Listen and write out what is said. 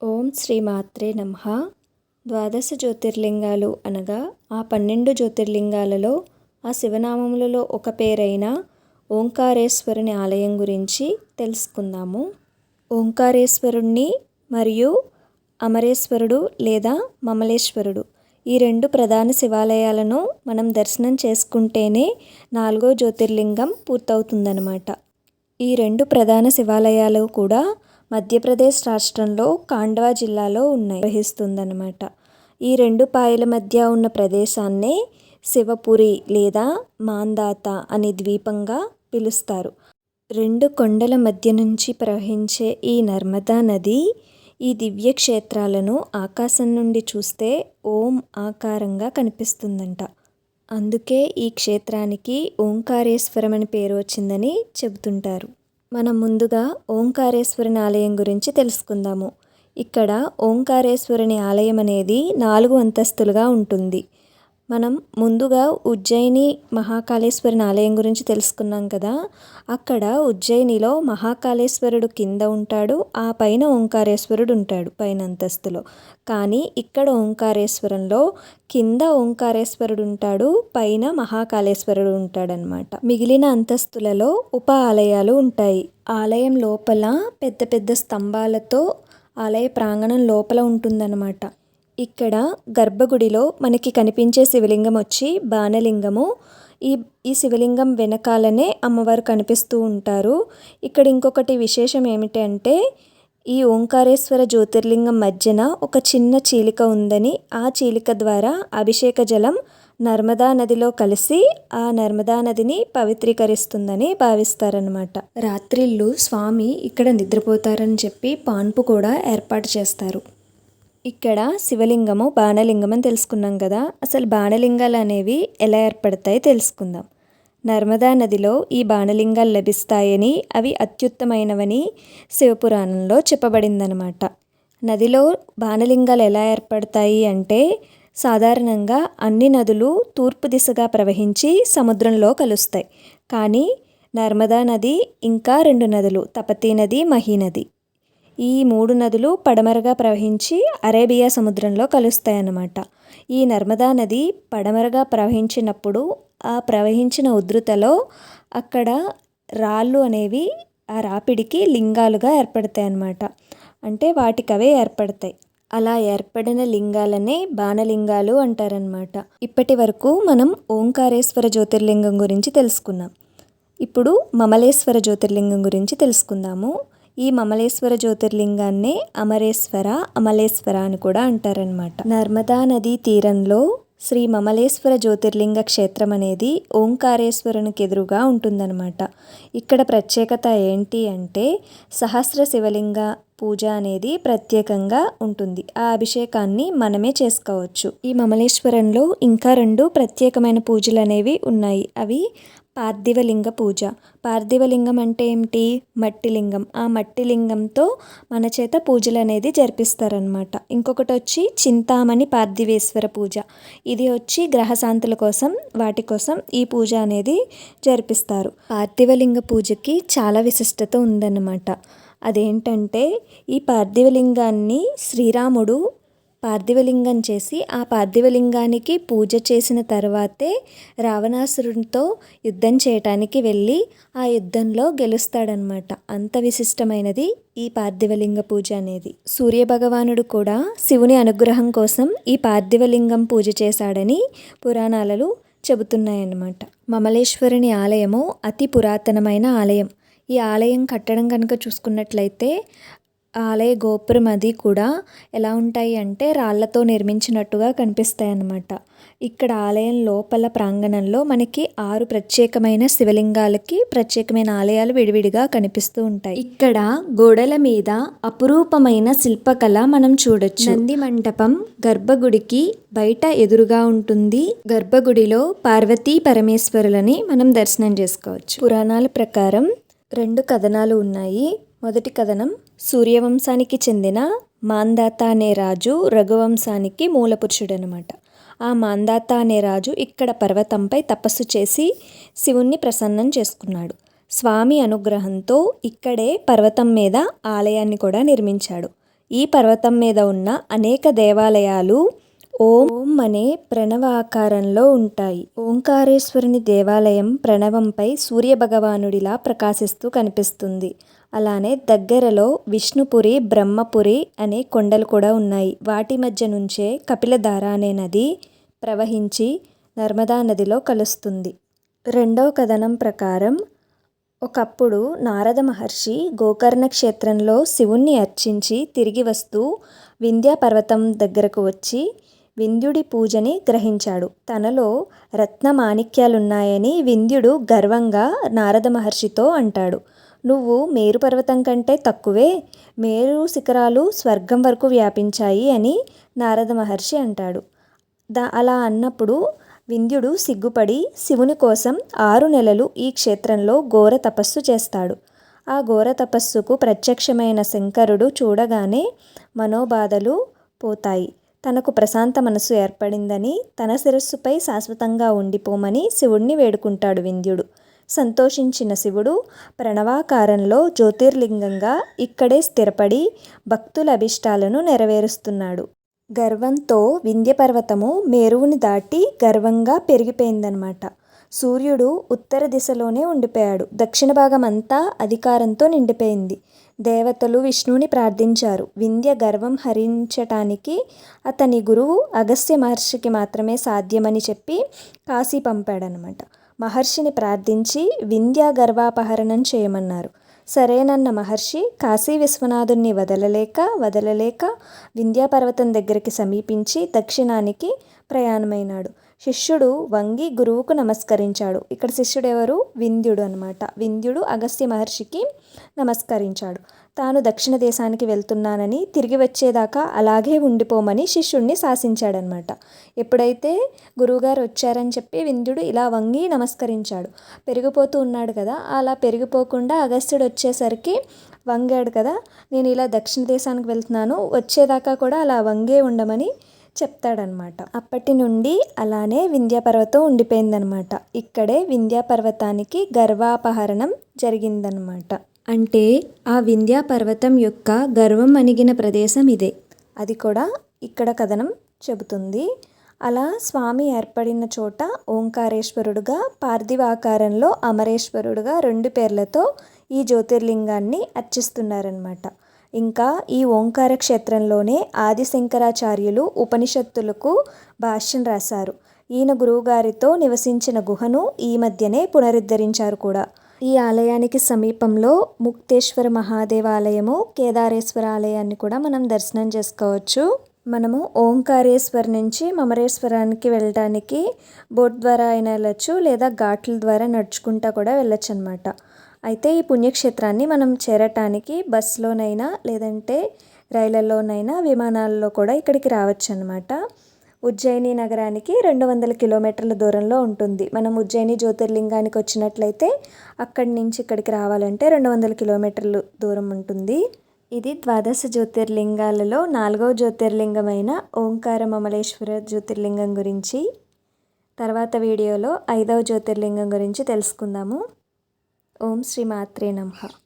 ఓం శ్రీ మాత్రే నమ. ద్వాదశ జ్యోతిర్లింగాలు అనగా ఆ పన్నెండు జ్యోతిర్లింగాలలో ఆ శివనామములలో ఒక పేరైన ఓంకారేశ్వరుని ఆలయం గురించి తెలుసుకుందాము. ఓంకారేశ్వరుణ్ణి మరియు అమరేశ్వరుడు లేదా మమలేశ్వరుడు ఈ రెండు ప్రధాన శివాలయాలను మనం దర్శనం చేసుకుంటేనే నాలుగో జ్యోతిర్లింగం పూర్తవుతుందన్నమాట. ఈ రెండు ప్రధాన శివాలయాలు కూడా మధ్యప్రదేశ్ రాష్ట్రంలో కాండ్వా జిల్లాలో ఉన్నాయి. ప్రవహిస్తుందన్నమాట. ఈ రెండు పాయల మధ్య ఉన్న ప్రదేశాన్నే శివపురి లేదా మాందాత అనే ద్వీపంగా పిలుస్తారు. రెండు కొండల మధ్య నుంచి ప్రవహించే ఈ నర్మదా నది ఈ దివ్య క్షేత్రాలను ఆకాశం నుండి చూస్తే ఓం ఆకారంగా కనిపిస్తుందంట. అందుకే ఈ క్షేత్రానికి ఓంకారేశ్వరం అని పేరు వచ్చిందని చెబుతుంటారు. మనం ముందుగా ఓంకారేశ్వరుని ఆలయం గురించి తెలుసుకుందాము. ఇక్కడ ఓంకారేశ్వరుని ఆలయం అనేది నాలుగు అంతస్తులుగా ఉంటుంది. మనం ముందుగా ఉజ్జయిని మహాకాళేశ్వరుని ఆలయం గురించి తెలుసుకున్నాం కదా. అక్కడ ఉజ్జయినిలో మహాకాళేశ్వరుడు కింద ఉంటాడు ఆ పైన ఓంకారేశ్వరుడు ఉంటాడు పైన అంతస్తులో కానీ ఇక్కడ ఓంకారేశ్వరంలో కింద ఓంకారేశ్వరుడు ఉంటాడు పైన మహాకాళేశ్వరుడు ఉంటాడనమాట మిగిలిన అంతస్తులలో ఉప ఆలయాలు ఉంటాయి. ఆలయం లోపల పెద్ద పెద్ద స్తంభాలతో ఆలయ ప్రాంగణం లోపల ఉంటుందన్నమాట. ఇక్కడ గర్భగుడిలో మనకి కనిపించే శివలింగం వచ్చి బాణలింగము. ఈ ఈ శివలింగం వెనకాలనే అమ్మవారు కనిపిస్తూ ఉంటారు. ఇక్కడ ఇంకొకటి విశేషం ఏమిటంటే ఈ ఓంకారేశ్వర జ్యోతిర్లింగం మధ్యన ఒక చిన్న చీలిక ఉందని ఆ చీలిక ద్వారా అభిషేక జలం నర్మదా నదిలో కలిసి ఆ నర్మదా నదిని పవిత్రీకరిస్తుందని భావిస్తారనమాట రాత్రిళ్ళు స్వామి ఇక్కడ నిద్రపోతారని చెప్పి పాన్పు కూడా ఏర్పాటు చేస్తారు. ఇక్కడ శివలింగము బాణలింగం అని తెలుసుకున్నాం కదా. అసలు బాణలింగాలు అనేవి ఎలా ఏర్పడతాయి తెలుసుకుందాం. నర్మదా నదిలో ఈ బాణలింగాలు లభిస్తాయని అవి అత్యుత్తమైనవని శివపురాణంలో చెప్పబడిందనమాట నదిలో బాణలింగాలు ఎలా ఏర్పడతాయి అంటే సాధారణంగా అన్ని నదులు తూర్పు దిశగా ప్రవహించి సముద్రంలో కలుస్తాయి. కానీ నర్మదా నది ఇంకా రెండు నదులు తపతీ నది మహీనది ఈ మూడు నదులు పడమరగా ప్రవహించి అరేబియా సముద్రంలో కలుస్తాయన్నమాట. ఈ నర్మదా నది పడమరగా ప్రవహించినప్పుడు ఆ ప్రవహించిన ఉధృతలో అక్కడ రాళ్ళు అనేవి ఆ రాపిడికి లింగాలుగా ఏర్పడతాయి అన్నమాట అంటే వాటికవే ఏర్పడతాయి. అలా ఏర్పడిన లింగాలనే బాణలింగాలు అంటారనమాట ఇప్పటి వరకు మనం ఓంకారేశ్వర జ్యోతిర్లింగం గురించి తెలుసుకున్నాం. ఇప్పుడు మమలేశ్వర జ్యోతిర్లింగం గురించి తెలుసుకుందాము. ఈ మమలేశ్వర జ్యోతిర్లింగాన్నే అమరేశ్వర అమలేశ్వర అని కూడా అంటారనమాట నర్మదా నదీ తీరంలో శ్రీ మమలేశ్వర జ్యోతిర్లింగ క్షేత్రం అనేది ఓంకారేశ్వరునికి ఎదురుగా ఉంటుందన్నమాట. ఇక్కడ ప్రత్యేకత ఏంటి అంటే సహస్ర శివలింగ పూజ అనేది ప్రత్యేకంగా ఉంటుంది. ఆ అభిషేకాన్ని మనమే చేసుకోవచ్చు. ఈ మమలేశ్వరంలో ఇంకా రెండు ప్రత్యేకమైన పూజలు అనేవి ఉన్నాయి. అవి పార్థివలింగ పూజ. పార్థివలింగం అంటే ఏమిటి? మట్టి లింగం ఆ మట్టి లింగంతో మన చేత పూజలు అనేది జరిపిస్తారనమాట ఇంకొకటి వచ్చి చింతామణి పార్థివేశ్వర పూజ. ఇది వచ్చి గ్రహశాంతుల కోసం వాటి కోసం ఈ పూజ అనేది జరిపిస్తారు. పార్థివలింగ పూజకి చాలా విశిష్టత ఉందన్నమాట. అదేంటంటే ఈ పార్థివలింగాన్ని శ్రీరాముడు పార్థివలింగం చేసి ఆ పార్థివలింగానికి పూజ చేసిన తర్వాతే రావణాసురునితో యుద్ధం చేయటానికి వెళ్ళి ఆ యుద్ధంలో గెలుస్తాడనమాట. అంత విశిష్టమైనది ఈ పార్థివలింగ పూజ అనేది. సూర్యభగవానుడు కూడా శివుని అనుగ్రహం కోసం ఈ పార్థివలింగం పూజ చేశాడని పురాణాలలో చెబుతున్నాయన్నమాట. మమలేశ్వరుని ఆలయము అతి పురాతనమైన ఆలయం. ఈ ఆలయం కట్టడం కనుక చూసుకున్నట్లయితే ఆలయ గోపురం అది కూడా ఎలా ఉంటాయి అంటే రాళ్ళతో నిర్మించినట్టుగా కనిపిస్తాయి అన్నమాట ఇక్కడ ఆలయం లోపల ప్రాంగణంలో మనకి ఆరు ప్రత్యేకమైన శివలింగాలకి ప్రత్యేకమైన ఆలయాలు విడివిడిగా కనిపిస్తూ ఉంటాయి. ఇక్కడ గోడల మీద అపురూపమైన శిల్పకళ మనం చూడొచ్చు. నంది మంటపం గర్భగుడికి బయట ఎదురుగా ఉంటుంది. గర్భగుడిలో పార్వతీ పరమేశ్వరులని మనం దర్శనం చేసుకోవచ్చు. పురాణాల ప్రకారం రెండు కథనాలు ఉన్నాయి. మొదటి కథనం సూర్యవంశానికి చెందిన మాందాత అనే రాజు రఘువంశానికి మూలపురుషుడు అనమాట ఆ మాందాత అనే రాజు ఇక్కడ పర్వతంపై తపస్సు చేసి శివుణ్ణి ప్రసన్నం చేసుకున్నాడు. స్వామి అనుగ్రహంతో ఇక్కడే పర్వతం మీద ఆలయాన్ని కూడా నిర్మించాడు. ఈ పర్వతం మీద ఉన్న అనేక దేవాలయాలు ఓం అనే ప్రణవాకారంలో ఉంటాయి. ఓంకారేశ్వరుని దేవాలయం ప్రణవంపై సూర్యభగవానుడిలా ప్రకాశిస్తూ కనిపిస్తుంది. అలానే దగ్గరలో విష్ణుపురి బ్రహ్మపురి అనే కొండలు కూడా ఉన్నాయి. వాటి మధ్య నుంచే కపిలధార అనే నది ప్రవహించి నర్మదా నదిలో కలుస్తుంది. రెండవ కథనం ప్రకారం ఒకప్పుడు నారద మహర్షి గోకర్ణ క్షేత్రంలో శివుణ్ణి అర్చించి తిరిగి వస్తూ వింధ్యా పర్వతం దగ్గరకు వచ్చి వింధ్యుడి పూజని గ్రహించాడు. తనలో రత్న మాణిక్యాలున్నాయని వింధ్యుడు గర్వంగా నారద మహర్షితో అంటాడు. నువ్వు మేరు పర్వతం కంటే తక్కువే మేరు శిఖరాలు స్వర్గం వరకు వ్యాపించాయి అని నారద మహర్షి అంటాడు. దా అలా అన్నప్పుడు వింధ్యుడు సిగ్గుపడి శివుని కోసం ఆరు నెలలు ఈ క్షేత్రంలో ఘోర తపస్సు చేస్తాడు. ఆ ఘోర తపస్సుకు ప్రత్యక్షమైన శంకరుడు చూడగానే మనోబాధలు పోతాయి. తనకు ప్రశాంత మనసు ఏర్పడిందని తన శిరస్సుపై శాశ్వతంగా ఉండిపోమని శివుణ్ణి వేడుకుంటాడు వింధ్యుడు. సంతోషించిన శివుడు ప్రణవాకారంలో జ్యోతిర్లింగంగా ఇక్కడే స్థిరపడి భక్తుల అభిష్టాలను నెరవేరుస్తున్నాడు. గర్వంతో వింధ్యపర్వతము మేరువుని దాటి గర్వంగా పెరిగిపోయిందనమాట సూర్యుడు ఉత్తర దిశలోనే ఉండిపోయాడు. దక్షిణ భాగం అంతా అధికారంతో నిండిపోయింది. దేవతలు విష్ణువుని ప్రార్థించారు. వింధ్య గర్వం హరించటానికి అతని గురువు అగస్త్య మహర్షికి మాత్రమే సాధ్యమని చెప్పి కాశీ పంపాడనమాట మహర్షిని ప్రార్థించి వింధ్య గర్వాపహరణం చేయమన్నారు. సరేనన్న మహర్షి కాశీ విశ్వనాథుణ్ణి వదలలేక వదలలేక వింధ్యాపర్వతం దగ్గరికి సమీపించి దక్షిణానికి ప్రయాణమైనాడు. శిష్యుడు వంగి గురువుకు నమస్కరించాడు. ఇక్కడ శిష్యుడు ఎవరు వింధ్యుడు అనమాట వింధ్యుడు అగస్త్య మహర్షికి నమస్కరించాడు. తాను దక్షిణ దేశానికి వెళ్తున్నానని తిరిగి వచ్చేదాకా అలాగే ఉండిపోమని శిష్యుడిని శాసించాడనమాట ఎప్పుడైతే గురువుగారు వచ్చారని చెప్పి వింధ్యుడు ఇలా వంగి నమస్కరించాడు. పెరిగిపోతూ ఉన్నాడు కదా అలా పెరిగిపోకుండా అగస్త్యుడు వచ్చేసరికి వంగాడు కదా నేను ఇలా దక్షిణ దేశానికి వెళ్తున్నాను వచ్చేదాకా కూడా అలా వంగే ఉండమని చెప్తాడనమాట. అప్పటి నుండి అలానే వింధ్యాపర్వతం ఉండిపోయిందనమాట. ఇక్కడే వింధ్యాపర్వతానికి గర్వాపహరణం జరిగిందనమాట. అంటే ఆ వింధ్యాపర్వతం యొక్క గర్వం అణిగిన ప్రదేశం ఇదే. అది కూడా ఇక్కడ కథనం చెబుతుంది. అలా స్వామి ఏర్పడిన చోట ఓంకారేశ్వరుడుగా పార్థివాకారంలో అమరేశ్వరుడుగా రెండు పేర్లతో ఈ జ్యోతిర్లింగాన్ని అర్చిస్తున్నారనమాట. ఇంకా ఈ ఓంకార క్షేత్రంలోనే ఆదిశంకరాచార్యులు ఉపనిషత్తులకు భాష్యం రాశారు. ఈయన గురువుగారితో నివసించిన గుహను ఈ మధ్యనే పునరుద్ధరించారు కూడా. ఈ ఆలయానికి సమీపంలో ముక్తేశ్వర మహాదేవాలయము కేదారేశ్వర ఆలయాన్ని కూడా మనం దర్శనం చేసుకోవచ్చు. మనము ఓంకారేశ్వర్ నుంచి మమరేశ్వరానికి వెళ్ళడానికి బోట్ ద్వారా అయినా వెళ్ళచ్చు లేదా ఘాట్ల ద్వారా నడుచుకుంటా కూడా వెళ్ళచ్చు అనమాట అయితే ఈ పుణ్యక్షేత్రాన్ని మనం చేరటానికి బస్సులోనైనా లేదంటే రైళ్ళలోనైనా విమానాల్లో కూడా ఇక్కడికి రావచ్చు అనమాట ఉజ్జయిని నగరానికి రెండు వందల కిలోమీటర్ల దూరంలో ఉంటుంది. మనం ఉజ్జయిని జ్యోతిర్లింగానికి వచ్చినట్లయితే అక్కడి నుంచి ఇక్కడికి రావాలంటే రెండు వందల కిలోమీటర్లు దూరం ఉంటుంది. ఇది ద్వాదశ జ్యోతిర్లింగాలలో నాలుగవ జ్యోతిర్లింగమైన ఓంకార మమలేశ్వర జ్యోతిర్లింగం గురించి. తర్వాత వీడియోలో ఐదవ జ్యోతిర్లింగం గురించి తెలుసుకుందాము. ఓం శ్రీ మాత్రే నమః.